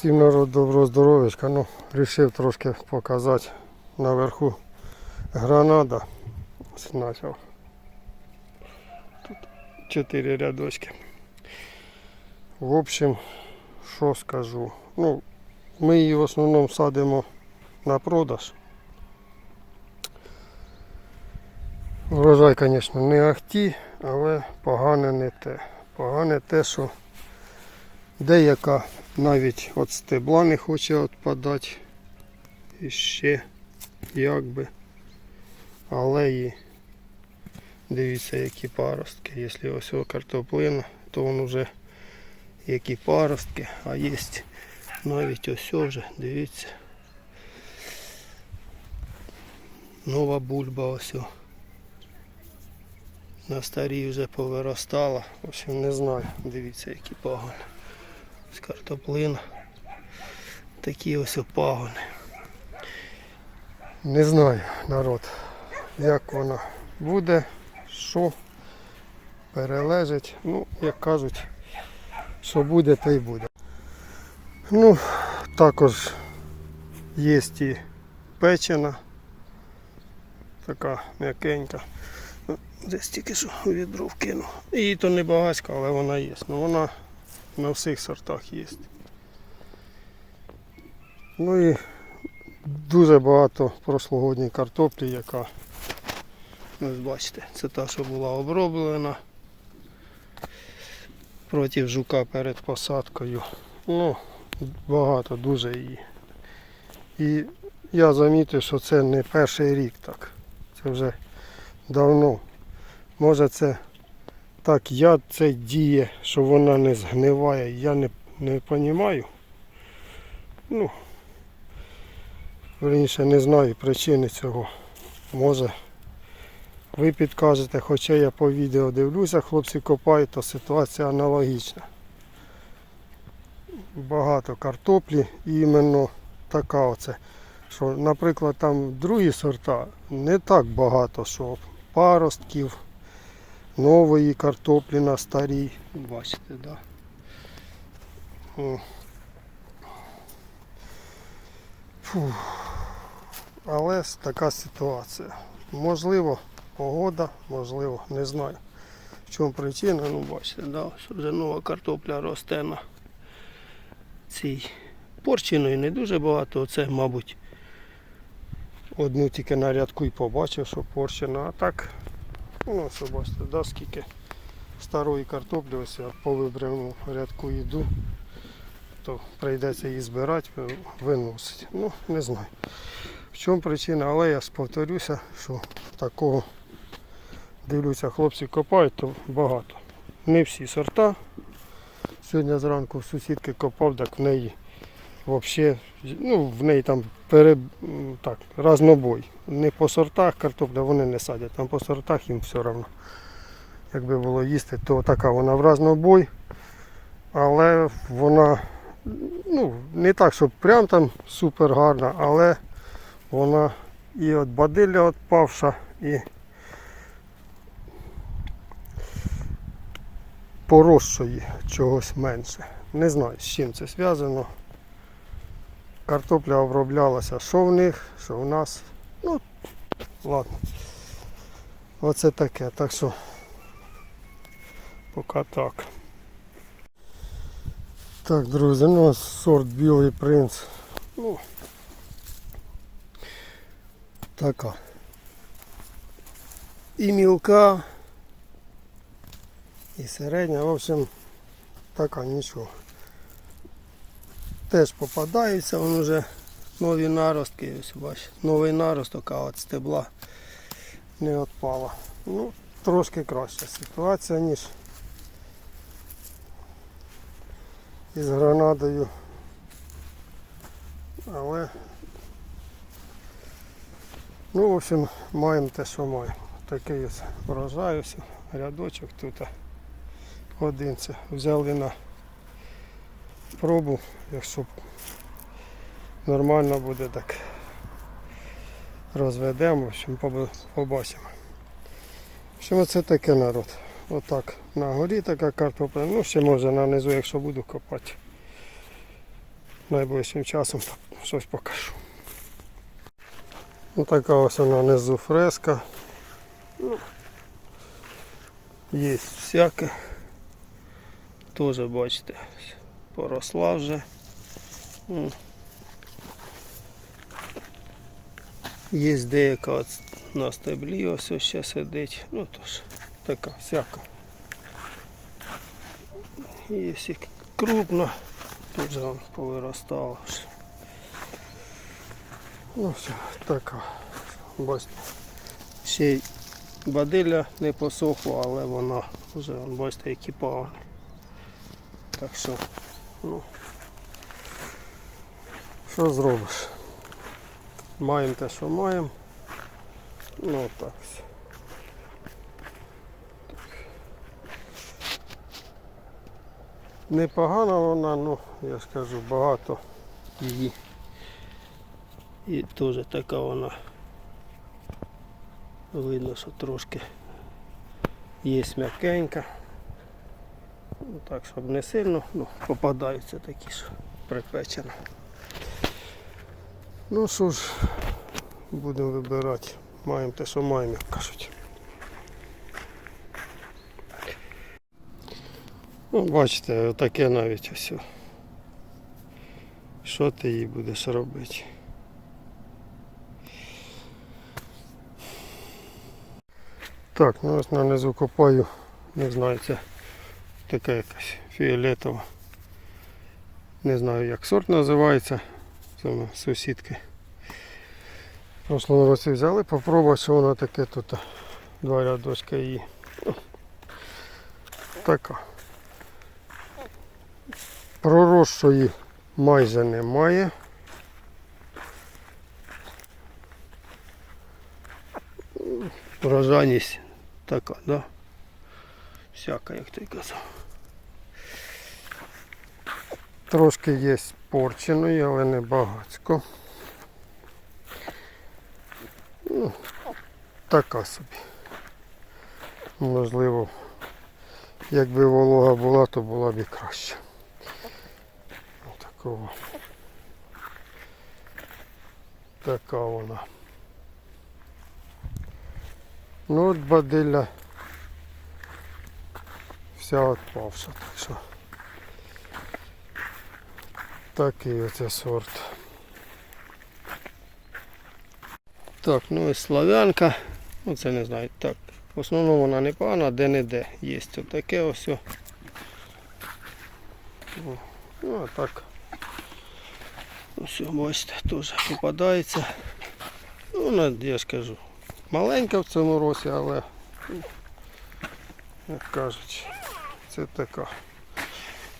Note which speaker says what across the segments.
Speaker 1: Всім народ доброго здоров'ячка. Ну, рішив трошки показати наверху гранада. Начав. Тут чотири рядочки. В общем, що скажу. Ну, ми її в основному садимо на продаж. Врожай, звісно, не ахті, але погане не те. Погане те, що деяка навіть від стебла не хоче відпадати. І ще якби. Але і дивіться, які паростки. Якщо ось о картоплина, то він вже які паростки, а є навіть ось вже, дивіться. Нова бульба ось. На старій вже повиростала. В общем, не знаю. Дивіться, які пагони. Ось картоплина. Такі ось опагони. Не знаю, народ, як вона буде, що перележить. Ну, як кажуть, що буде, то й буде. Ну, також є і печена. Така м'якенька. Ну, Десь тільки що у відро вкинув. Її то не багатька, але вона є. Ну вона на всіх сортах є. Ну і дуже багато прошлогодньої картоплі, яка, ось бачите, це та, що була оброблена проти жука перед посадкою. Ну, багато дуже її. І я замітив, що це не перший рік так. Це вже давно. Може це так яд це діє, що вона не згниває, я не, не розумію. Ну, верніше не знаю причини цього. Може ви підкажете, хоча я по відео дивлюся, хлопці копають, то ситуація аналогічна. Багато картоплі іменно така оце. Що, наприклад, там другі сорта не так багато, що паростків, нової картоплі на старій. Бачите, да. О. Фух. Але така ситуація. Можливо, погода, можливо, не знаю. В чому причина, ну бачите, да, ось вже нова картопля росте на цій порчиної не дуже багато. Оце, мабуть, одну тільки на рядку і побачив, що порчена, а так, ну що бачите, да, скільки старої картоплі, ось я по вибраному рядку йду, то прийдеться її збирати, виносити. Ну, не знаю. В чому причина, але я повторюся, що такого дивлюся, хлопці копають, то багато. Не всі сорта. Сьогодні зранку сусідки копав, так в неї взагалі, ну, в неї там пере, так, разнобой. Не по сортах картопля вони не садять, там по сортах їм все одно. Якби було їсти, то така вона в разнобой, але вона ну, не так, щоб прям там супер гарна, але вона і від бадилля відпавша, і поросшої чогось менше. Не знаю, з чим це зв'язано. Картопля оброблялася, що в них, що в нас. Ну, ладно. Оце таке, так що поки так. Так, друзі, ну сорт білий принц. Ну, така. І мілка, і середня, в общем, така нічого. Теж попадаються, вон уже нові наростки, ось бачите, новий наросток, а от стебла не відпала. Ну, трошки краща ситуація, ніж із гранадою. Але ну, в общем, маємо те, що маємо. Такий ось врожай, ось рядочок тут один це взяли на пробу, якщо нормально буде, так розведемо, в побачимо. Общем, оце таке народ. Отак на горі така картопля. Ну, ще може на низу, якщо буду копати. найближчим часом щось покажу. Ну, така ось вона внизу фреска. Ну, Є всяке. Теж бачите, поросла вже. Є деяка от на стеблі ось ще сидить. Ну тож, така всяка. Є і крупна, тут повиростала вже. Ну все, така. Бачите. Ще й бадилля не посохла, але вона вже, бачите, які. Так що, ну, що зробиш? Маємо те, що маємо. Ну так. Непогана вона, ну, я ж кажу, багато її. І теж така вона. Видно, що трошки є м'якенька. Так, щоб не сильно, ну, попадаються такі ж припечені. Ну що ж, будемо вибирати. Маємо те, що маємо, як кажуть. Ну, бачите, отаке навіть ось. Що ти їй будеш робити? Так, ну ось на низу копаю, не знаю, це така якась фіолетова. Не знаю як сорт називається. Це нас сусідки. В прошлому році взяли, попробувати, що воно таке тут. Два рядочка її. Ну, Така. Проросшої майже немає. Врожайність така, да? Всяка, як ти казав. Трошки є порченої, але не багацько. Ну, така собі. Можливо, якби волога була, то була б і краще. Такого. Така вона. Ну от бадилля вся отпавша, так що такий оце сорт. Так, ну і славянка. Ну це не знаю. Так. В основному вона не погана, де-не-де є таке ось. Ну а так. Ось, бачите, теж попадається. Ну, я ж кажу, маленька в цьому році, але, як кажуть, це така.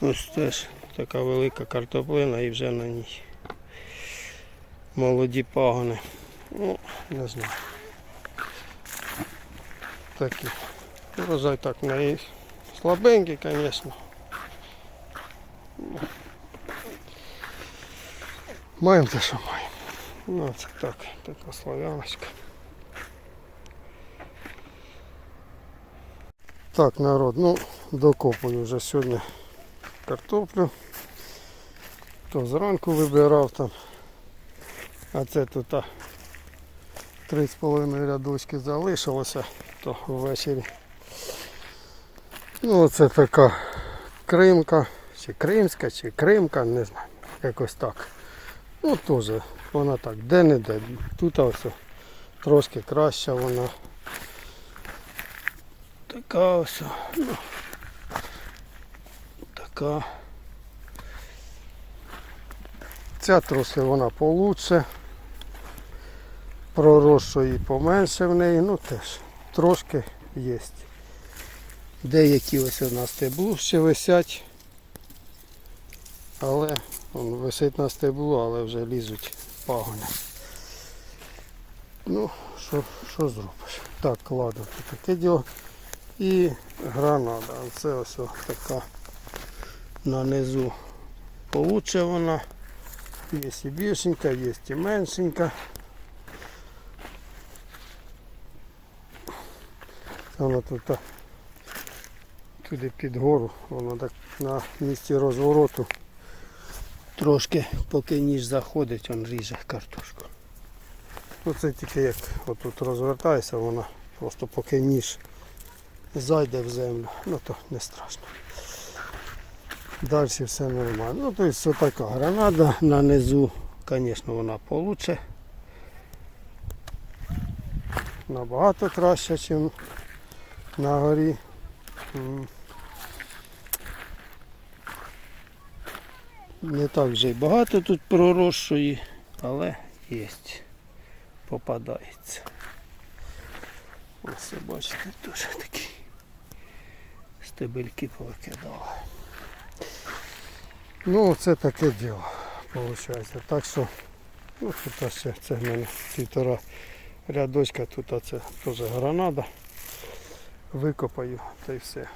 Speaker 1: Ось теж така велика картоплина і вже на ній молоді пагони. Ну, не знаю. Такі. Урожай так неї слабенький, звісно. Маємо те, що маємо. Ну, це так, така славяночка. Так, народ, ну докопую вже сьогодні картоплю. То зранку вибирав там. А це тут а, три з половиною рядочки залишилося, то ввечері. Ну оце така кримка, чи кримська, чи кримка, не знаю, якось так. Ну теж вона так, де-не-де. Тут ось трошки краща вона. Така ось. Ну, така. Ця трошки вона получше. Проросшої поменше в неї, ну теж трошки є. Деякі ось на стеблу ще висять. Але он висить на стеблу, але вже лізуть пагони. Ну, що, що зробиш? Так, кладу таке діло. І гранада. Це ось така на низу получше вона. Є і більшенька, є і меншенька. Вона тут туди під гору, воно так на місці розвороту трошки, поки ніж заходить, він ріже картошку. Ну це тільки як отут розвертається, вона просто поки ніж зайде в землю, ну то не страшно. Далі все нормально. Ну, тобто це така гранада на низу, звісно, вона получше. Набагато краще, ніж на горі. Не так вже й багато тут проросшої, але є. Попадається. Ось бачите, дуже такі стебельки повикидали. Ну, це таке діло, виходить. Так що, ну тут ще це в мене півтора рядочка, тут це теж гранада. Викопаю та й все.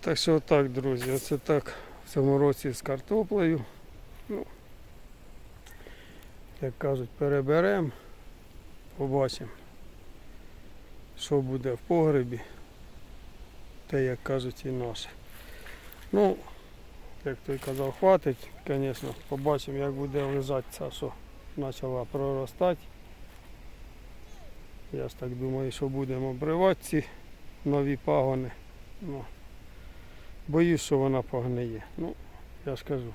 Speaker 1: Так що так, друзі, оце так в цьому році з картоплею. Ну, як кажуть, переберемо, побачимо, що буде в погребі. Те, як кажуть, і наше. Ну, як той казав, хватить, звісно, побачимо, як буде лежати ця, що почала проростати. Я ж так думаю, що будемо обривати ці нові пагони. Ну, боюсь, що вона погниє. Ну, я ж кажу.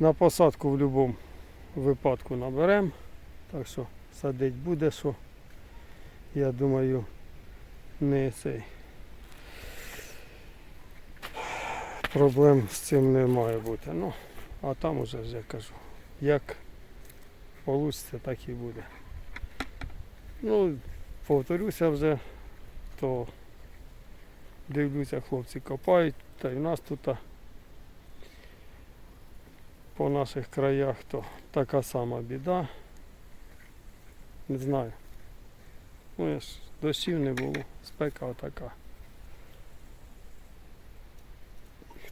Speaker 1: На посадку в будь-якому випадку наберемо. Так що садить буде, що я думаю, не цей. Проблем з цим не має бути. Ну, а там уже вже кажу. Як вийде, так і буде. Ну, повторюся вже, то дивлюся, хлопці копають, та й в нас тут по наших краях то така сама біда. Не знаю. Ну, я ж дощів не було, спека отака.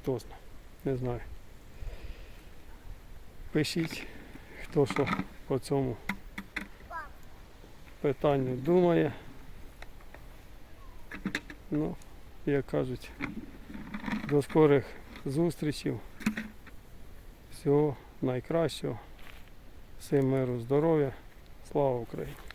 Speaker 1: Хто знає, не знаю. Пишіть, хто що по цьому питанню думає. Ну, як кажуть, до скорих зустрічей. Всього найкращого. Всім миру, здоров'я. Слава Україні!